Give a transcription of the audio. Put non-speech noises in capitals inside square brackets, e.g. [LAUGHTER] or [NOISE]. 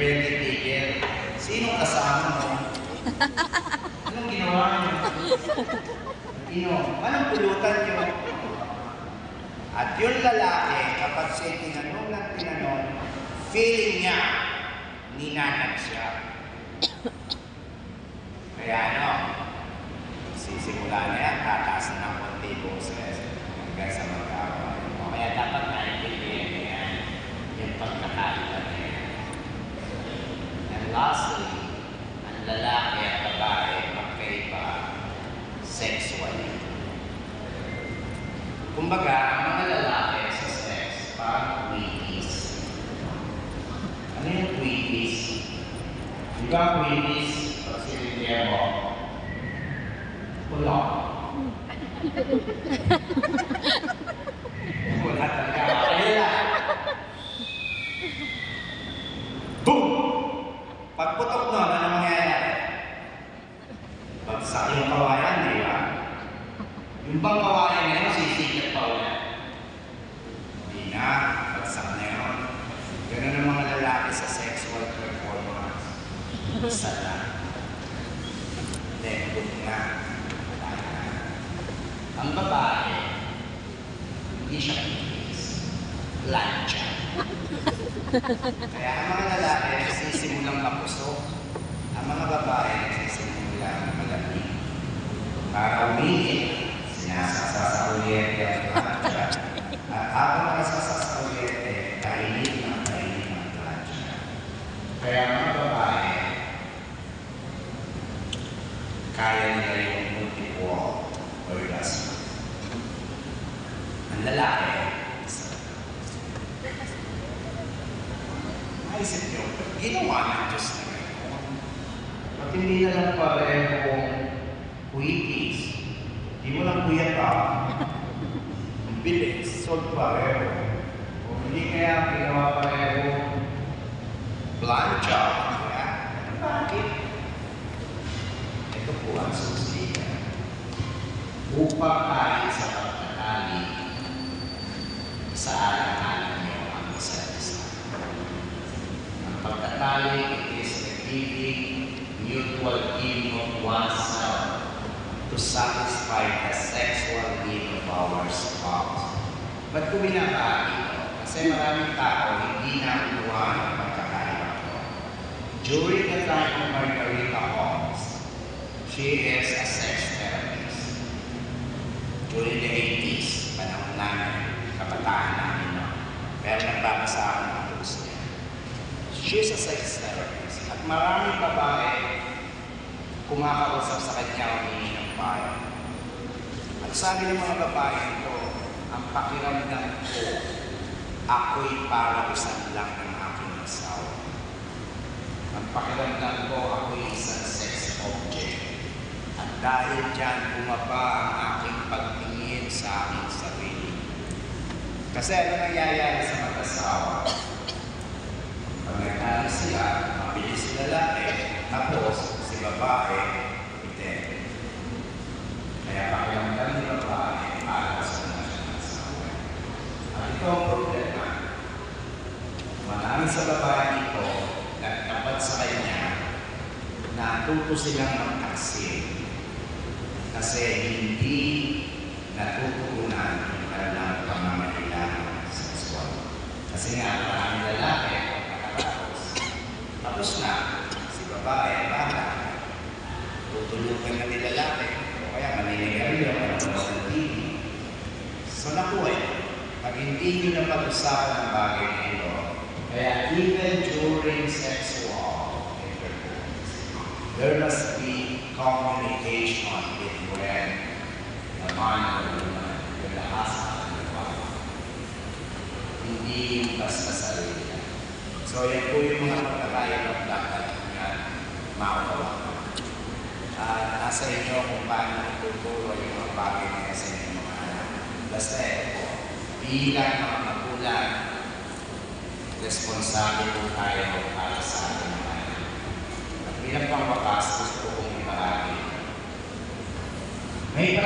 caretaker. Sinong kasama mo? Anong ginawa niyo? Ino, anong pulutan niyo? At yung lalaki, kapag siya tinanong ng tinanong, feeling niya, ninanag siya. Kaya ano, sisimula na yan, tataas na ng konti boses hanggang sa magkawa. O kaya dapat naintindihan niya yung pagkakaroon. Lastly, ang lalaki at babae magkaiba sexually. Kumbaga, ang mga lalaki sa sex, parang quickies. Ano yung quickies? Di ba quickies, pag sinigyan mo, wala. [LAUGHS] wala talaga. Ayun lang. Boom! Pagputok nun, ano mangyayari? Bagsak yung kawayan, di ba? Yung bang kawayan na yun, sisikip pa ulit. Hindi na, bagsak na yun. Ganun ang mga lalaki sa sexual performance. Isa na. Wala na. Ang babae, hindi siya kinis. Plancha. Kaya ang mga lalaki nagsisimulang mapusok. Ang mga babae nagsisimulang Kaya mga babae, kaya nila yung multiple orgasm. Ang lalaki, Naisip niyo, ginawa ng Diyos na. At hindi na lang parehong quickies. Hindi mo lang kuyata. Ang bilis, pareho. O hindi kaya ginawa pareho plancha. Kaya, bakit? Ito po ang susiyan. Upang kahit sa pagkatali, sa alang-alang niyo ang isa't isa. Ang pagtatali, is the giving, mutual giving of oneself to satisfy the sexual need of our spouse. Ba't ko binabagi ito? Kasi maraming tao hindi ng pagkakaiba ko. During the time of Margarita Holmes, she is a sex therapist. During the 80s, panahon namin, kabataan namin no? Pero nagbabasa ako ng books niya. She's a sex therapist. At maraming babae kumakausap sa kanya humingi ng payo. At sabi ng mga babae ko, ang pakiramdam ko, ako'y para isang lang ng aking asawa. Ang pakiramdam ko, ako'y isang sex object. At dahil dyan, bumaba ang aking pagtingin sa aking sarili. Kasi ano nangyayari sa mag-asawa? Pag nagkano sila, mabilis si lalaki, tapos si babae, hindi. Kaya pakiramdam ni babae, sa mga siya ng asawa. At ito ang problema. Marami sa babae ito, nagtapat sa kanya, natuto silang magtaksin. Kasi hindi natutunan yung kanilang pangangailangan sa sexual. Kasi nga, maraming lalaki, nakatapos. Tapos na, si babae, bata, tutulugan na ni lalaki, o kaya maninigarilyo, manonood ng TV. So nakuha yun. Pag hindi nyo na pag-usapan ang bagay na ito, kaya even during sexual there must be communication between the man and the woman, with the husband and the wife. Hindi basta sarili. So yan po yung mga pagkakaya ng dapat na maunawa. At nasa inyo kung paano ituturo yung mga bagay na yan sa mga anak. Basta ito bilang mga magulang, responsable po tayo para sa ating bilang pangwakas, gusto ko pong iparami. May